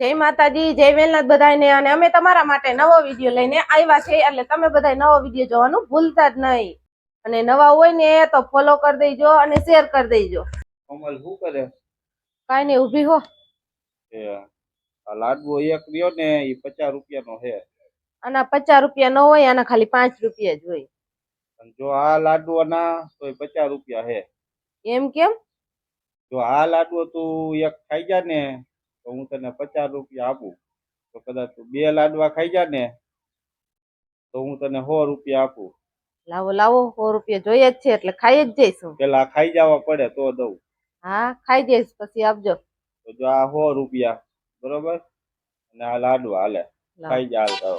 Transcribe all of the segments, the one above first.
જય માતાજી જય વેલનાથ બધાને અને અમે તમારા માટે નવો વીડિયો લઈને આવ્યા છે એટલે તમે બધા નવો વીડિયો જોવાનું ભૂલતા જ નહીં. અને નવા હોય ને તો ફોલો કરી દેજો અને શેર કરી દેજો. કોમલ શું કરે? કાઈ નહીં ઊભી હો. એ આ લાડવો એક રહ્યો ને એ પચાસ રૂપિયાનો છે. આના પચાસ રૂપિયા નો હોય આના ખાલી પાંચ રૂપિયા જ હોય. જો આ લાડવો ના તો પચાસ રૂપિયા છે. એમ કેમ? જો આ લાડવો તું એક ખાઈ જા ને તો હું તને પચાસ રૂપિયા આપું. તો કદાચ તું બે લાડવા ખાઈ જા ને તો હું તને સો રૂપિયા આપું. લાવો લાવો સો રૂપિયા જોઈએ જ છે એટલે ખાઈ જ જઈશું. પેલા ખાઈ જવા પડે તો દઉં. હા ખાઈ જઈશ પછી આપજો. તો જો આ સો રૂપિયા બરોબર? અને આ લાડવા હાલે. ખાઈ જા તો.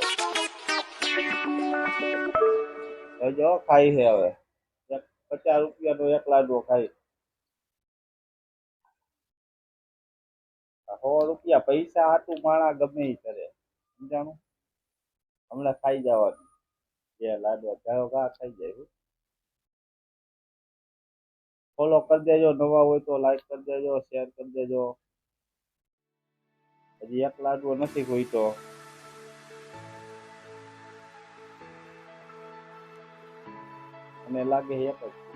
તો જો ખાઈ છે હવે. પચાસ પચાસ રૂપિયાનો એક લાડવો ખાઈ. સો રૂપિયા પૈસા હાટું માણા ગમે એ કરે. સમજાણું? હમણાં ખાઈ જવાનું. જે લાડવા જાઓ ગા ખાઈ જાય ફોલો કરી દેજો, નવા હોય તો લાઈક કરી દેજો શેર કરી દેજો. હજી એક લાડવો નથી હોય તો મને લાગે એક જ.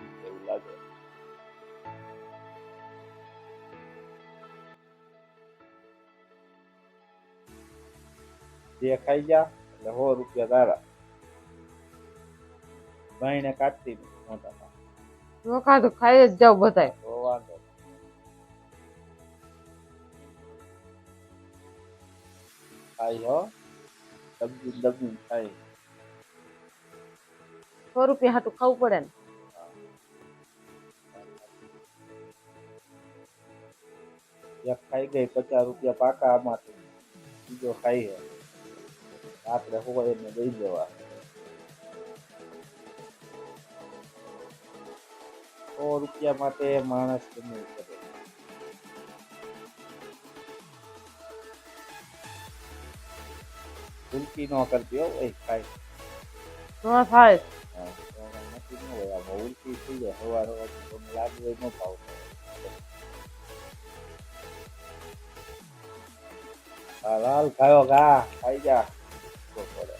જે ખાઈ જા એટલે સો રૂપિયા તારા ભાઈને કાઢતી મોટા તો ખાઈ જ જાવ બધાય. તો વાંધો ખાઈ હો. દબી દબી ખાઈ સો રૂપિયા હાટું ખાવું પડે ને. એક ખાઈ ગઈ પચાસ રૂપિયા પાકા આમાંથી. બીજો ખાઈ હે. આપણે હોય એને દઈ દેવા. સો રૂપિયા માટે માણસ ગમે કરે ઉલટી ન કરતી હો ખાઈ ન થાય નક્કી ન હોય આમાં ઉલટી થઈ જાય સવાર લાગે હોય ન ભાવતો હાલ ખાયો ગા ખાઈ જા. તો પડે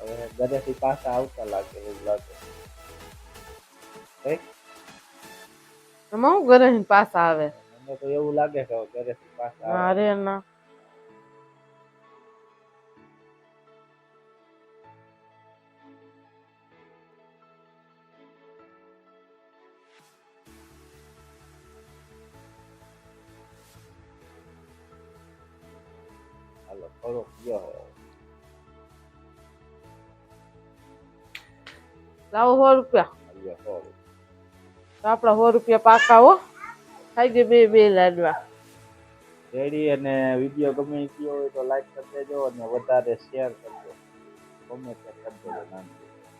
હવે ઘરેથી પાછા આવતા લાગે એવું લાગે હું ઘરે પાછા આવે મને તો એવું લાગે કે ઘરે પાછા આવે. અરે ના હાલો થોડોક ગયો હવે લાવો સો રૂપિયા. આપડા સો રૂપિયા. પાકા હો. ખાઈ ગઈ બે બે લાડવા. રેડી અને વીડિયો ગમે ગયો હોય તો લાઈક કરી દેજો અને વધારે શેર કરજો. કોમેન્ટ કરી દેજો નાનથી